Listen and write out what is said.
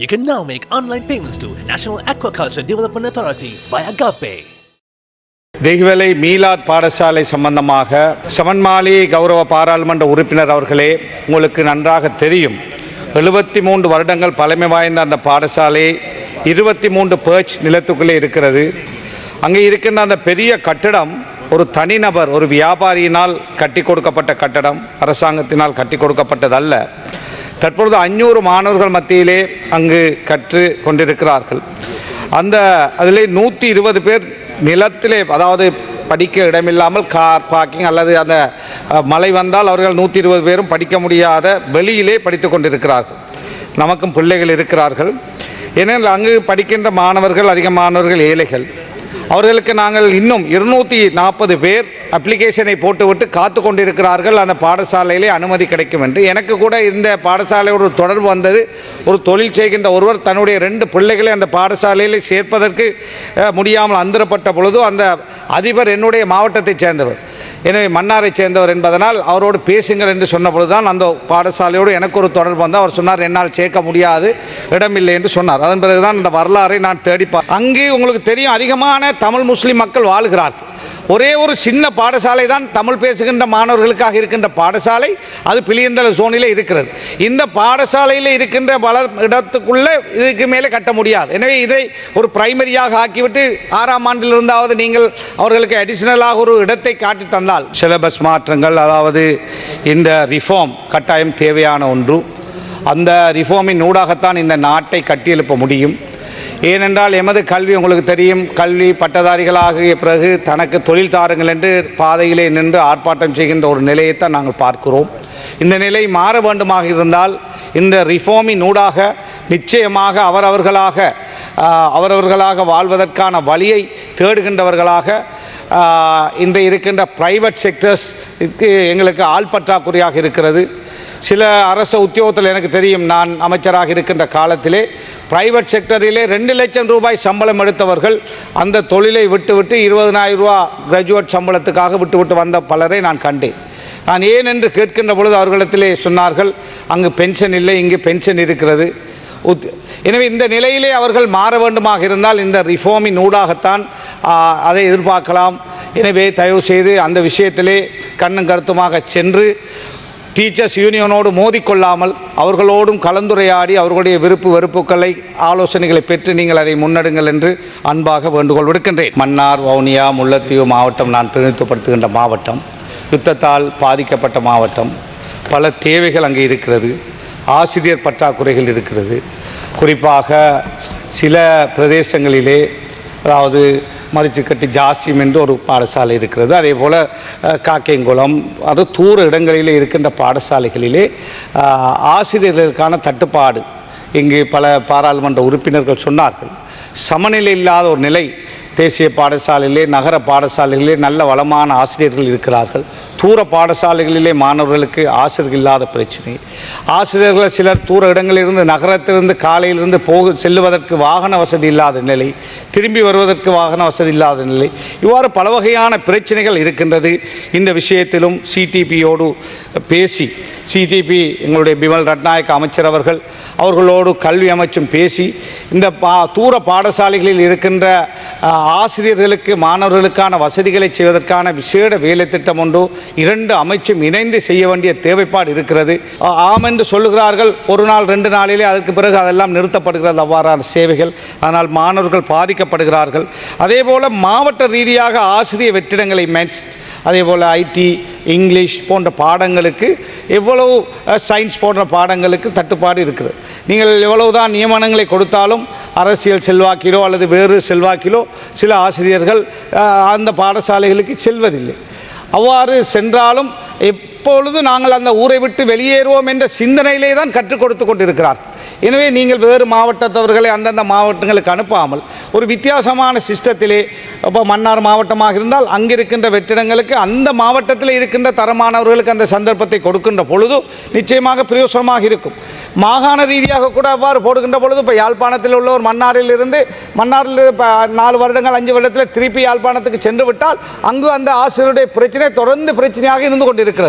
You can now make online payments to National Aquaculture Development Authority via GovPay. தெய்வலை Milad பாடசாலை சம்பந்தமாக சமன்மாலி கௌரவ பாராளுமன்ற உறுப்பினர் அவர்களே உங்களுக்கு நன்றாக தெரியும். எழுபத்தி மூன்று வருடங்கள் பழமை வாய்ந்த அந்த பாடசாலை இருபத்தி மூன்று பேர்ச் நிலத்துக்குள்ளே இருக்கிறது. அங்கே இருக்கின்ற அந்த பெரிய கட்டடம் ஒரு தனிநபர் ஒரு வியாபாரியினால் கட்டி கொடுக்கப்பட்ட கட்டடம் அரசாங்கத்தினால் கட்டி கொடுக்கப்பட்டதல்ல. தற்பொழுது அஞ்சூறு மாணவர்கள் மத்தியிலே அங்கு கற்று கொண்டிருக்கிறார்கள். அந்த அதிலே நூற்றி இருபது பேர் நிலத்திலே அதாவது படிக்க இடமில்லாமல் கார் பார்க்கிங் அல்லது அந்த மழை வந்தால் அவர்கள் நூற்றி இருபது பேரும் படிக்க முடியாத வெளியிலே படித்து கொண்டிருக்கிறார்கள். நமக்கும் பிள்ளைகள் இருக்கிறார்கள். ஏனெனில் அங்கு படிக்கின்ற மாணவர்கள் அதிக மாணவர்கள் ஏழைகள். அவர்களுக்கு நாங்கள் இன்னும் இருநூற்றி நாற்பது பேர் அப்ளிகேஷனை போட்டுவிட்டு காத்து கொண்டிருக்கிறார்கள் அந்த பாடசாலையிலே அனுமதி கிடைக்கும் என்று. எனக்கு கூட இந்த பாடசாலையோட தொடர்பு வந்தது. ஒரு தொழில் செய்கின்ற ஒருவர் தன்னுடைய ரெண்டு பிள்ளைகளை அந்த பாடசாலையில் சேர்ப்பதற்கு முடியாமல் அந்தரப்பட்ட பொழுது அந்த அதிபர் என்னுடைய மாவட்டத்தைச் சேர்ந்தவர். எனவே மன்னாரைச் சேர்ந்தவர் என்பதனால் அவரோடு பேசுங்கள் என்று சொன்னபொழுதுதான் அந்த பாடசாலையோடு எனக்கு ஒரு தொடர்பு வந்து அவர் சொன்னார் என்னால் சேர்க்க முடியாது இடமில்லை என்று சொன்னார். அதன் பிறகுதான் இந்த வரலாறை நான் தேடிப்பார் அங்கே உங்களுக்கு தெரியும் அதிகமான தமிழ் முஸ்லீம் மக்கள் வாழுகிறார்கள். ஒரே ஒரு சின்ன பாடசாலை தான் தமிழ் பேசுகின்ற மாணவர்களுக்காக இருக்கின்ற பாடசாலை. அது பிளியந்தல சோனிலே இருக்கிறது. இந்த பாடசாலையில் இருக்கின்ற பல இடத்துக்குள்ளே இதுக்கு மேலே கட்ட முடியாது. எனவே இதை ஒரு பிரைமரியாக ஆக்கிவிட்டு ஆறாம் ஆண்டில் இருந்தாவது நீங்கள் அவர்களுக்கு அடிஷனலாக ஒரு இடத்தை காட்டி தந்தால் சிலபஸ் மாற்றங்கள் அதாவது இந்த ரிஃபார்ம் கட்டாயம் தேவையான ஒன்று. அந்த ரிஃபார்மின் ஊடாகத்தான் இந்த நாட்டை கட்டியெழுப்ப முடியும். ஏனென்றால் எமது கல்வி உங்களுக்கு தெரியும். கல்வி பட்டதாரிகளாகிய பிறகு தனக்கு தொழில் தாருங்கள் என்று பாதையிலே நின்று ஆர்ப்பாட்டம் செய்கின்ற ஒரு நிலையைத்தான் நாங்கள் பார்க்கிறோம். இந்த நிலை மாற வேண்டுமாக இருந்தால் இந்த ரிஃபார்மின் ஊடாக நிச்சயமாக அவரவர்களாக அவரவர்களாக வாழ்வதற்கான வழியை தேடுகின்றவர்களாக இன்று இருக்கின்ற பிரைவேட் செக்டர்ஸ் எங்களுக்கு ஆள் பற்றாக்குறையாக இருக்கிறது. சில அரசு உத்தியோகத்தில் எனக்கு தெரியும் நான் அமைச்சராக இருக்கின்ற காலத்திலே பிரைவேட் செக்டரிலே ரெண்டு லட்சம் ரூபாய் சம்பளம் எடுத்தவர்கள் அந்த தொழிலை விட்டுவிட்டு இருபதனாயிரம் ரூபா கிராஜுவேட் சம்பளத்துக்காக விட்டுவிட்டு வந்த பலரை நான் கண்டேன். நான் ஏன் என்று கேட்கின்ற பொழுது அவர்களிடத்திலே சொன்னார்கள் அங்கு பென்ஷன் இல்லை இங்கு பென்ஷன் இருக்கிறது. உத் எனவே இந்த நிலையிலே அவர்கள் மாற வேண்டுமாக இருந்தால் இந்த ரிஃபார்மின் ஊடாகத்தான் அதை எதிர்பார்க்கலாம். எனவே தயவு செய்து அந்த விஷயத்திலே கண்ணும் கருத்துமாக சென்று டீச்சர்ஸ் யூனியனோடு மோதிக்கொள்ளாமல் அவர்களோடும் கலந்துரையாடி அவர்களுடைய விருப்பு வெறுப்புகளை ஆலோசனைகளை பெற்று நீங்கள் அதை முன்னெடுங்கள் என்று அன்பாக வேண்டுகோள் விடுக்கின்றேன். மன்னார் வவுனியா முல்லத்தீவு மாவட்டம் நான் பிரதிநிதித்துவப்படுத்துகின்ற மாவட்டம். யுத்தத்தால் பாதிக்கப்பட்ட மாவட்டம். பல தேவைகள் அங்கே இருக்கிறது. ஆசிரியர் பற்றாக்குறைகள் இருக்கிறது. குறிப்பாக சில பிரதேசங்களிலே அதாவது மரிச்சுக்கட்டி ஜாசியம் என்று ஒரு பாடசாலை இருக்கிறது. அதே போல் காக்கைங்குளம் காக்கேங்குளம் அது தூர இடங்களிலே இருக்கின்ற பாடசாலைகளிலே ஆசிரியர்களுக்கான தட்டுப்பாடு. இங்கு பல பாராளுமன்ற உறுப்பினர்கள் சொன்னார்கள் சமநிலை இல்லாத ஒரு நிலை தேசிய பாடசாலையிலே நகர பாடசாலைகளிலே நல்ல வளமான ஆசிரியர்கள் இருக்கிறார்கள். தூர பாடசாலைகளிலே மாணவர்களுக்கு ஆசிரியர்கள் இல்லாத பிரச்சனை. ஆசிரியர்கள் சிலர் தூர இடங்களிலிருந்து நகரத்திலிருந்து காலையிலிருந்து போக செல்லுவதற்கு வாகன வசதி இல்லாத நிலை திரும்பி வருவதற்கு வாகன வசதி இல்லாத நிலை. இவ்வாறு பல வகையான பிரச்சனைகள் இருக்கின்றது. இந்த விஷயத்திலும் சிடிபியோடு பேசி சிடிபி எங்களுடைய பிமல் ரட்நாயக் அமைச்சர் அவர்கள் அவர்களோடு கல்வி அமைச்சும் பேசி இந்த பா தூர பாடசாலைகளில் இருக்கின்ற ஆசிரியர்களுக்கு மாணவர்களுக்கான வசதிகளை செய்வதற்கான விசேட வேலை திட்டம் ஒன்று. இரண்டு அமைச்சும் இணைந்து செய்ய வேண்டிய தேவைப்பாடு இருக்கிறது. ஆம் என்று சொல்லுகிறார்கள். ஒரு நாள் ரெண்டு நாளிலே அதற்கு பிறகு அதெல்லாம் நிறுத்தப்படுகிறது அவ்வாறான சேவைகள். ஆனால் மாணவர்கள் பாதிக்கப்படுகிறார்கள். அதே போல மாவட்ட ரீதியாக ஆசிரியர் வெற்றிடங்களை மேட்ச் அதே போல் ஐடி இங்கிலீஷ் போன்ற பாடங்களுக்கு எவ்வளவு சயின்ஸ் போன்ற பாடங்களுக்கு தட்டுப்பாடு இருக்கிறது. நீங்கள் எவ்வளவுதான் நியமனங்களை கொடுத்தாலும் அரசியல் செல்வாக்கிலோ அல்லது வேறு செல்வாக்கிலோ சில ஆசிரியர்கள் அந்த பாடசாலைகளுக்கு செல்வதில்லை. அவ்வாறு சென்றாலும் எப்பொழுது நாங்கள் அந்த ஊரை விட்டு வெளியேறுவோம் என்ற சிந்தனையிலே தான் கற்றுக் கொடுத்து கொண்டிருக்கிறார். எனவே நீங்கள் வேறு மாவட்டத்தவர்களை அந்தந்த மாவட்டங்களுக்கு அனுப்பாமல் ஒரு வித்தியாசமான சிஸ்டத்திலே இப்போ மன்னார் மாவட்டமாக இருந்தால் அங்கிருக்கின்ற வெற்றிடங்களுக்கு அந்த மாவட்டத்தில் இருக்கின்ற தரமானவர்களுக்கு அந்த சந்தர்ப்பத்தை கொடுக்கின்ற பொழுது நிச்சயமாக பிரயோசனமாக இருக்கும். மாகாண ரீதியாக கூட அவ்வாறு போடுகின்ற பொழுது இப்போ யாழ்ப்பாணத்தில் உள்ள ஒரு மன்னாரில் இருந்து மன்னாரில் இப்போ நாலு வருடங்கள் அஞ்சு வருடத்தில் திருப்பி யாழ்ப்பாணத்துக்கு சென்று விட்டால் அங்கு அந்த ஆசிரியருடைய பிரச்சனை தொடர்ந்து பிரச்சனையாக இருந்து கொண்டிருக்கிறது.